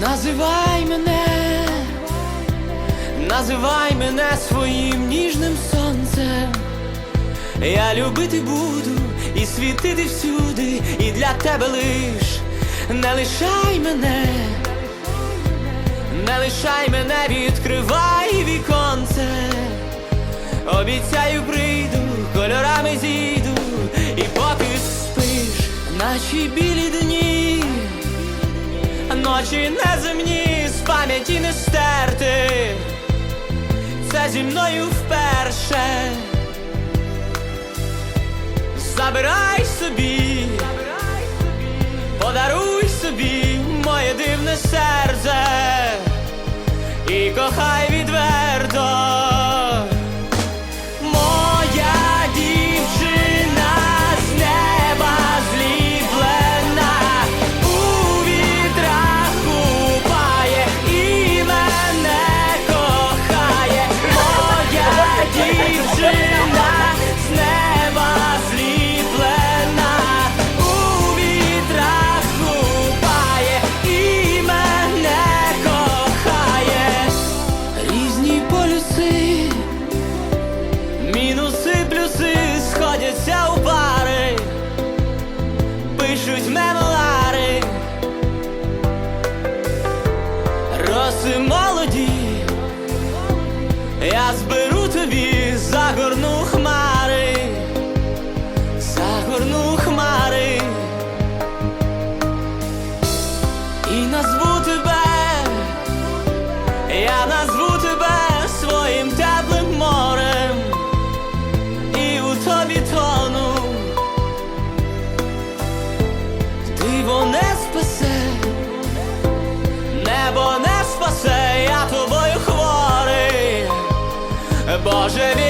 Називай мене, називай мене своїм ніжним сонцем. Я любити буду і світити всюди, і для тебе лиш не лишай мене, не лишай мене, відкривай віконце, обіцяю, прийду, кольорами зійду, і поки спиш, наші білі дні ночі неземні, з пам'яті не стерти. Це зі мною вперше. Забирай собі, подаруй собі моє дивне серце і кохай я зберу тобі Боже.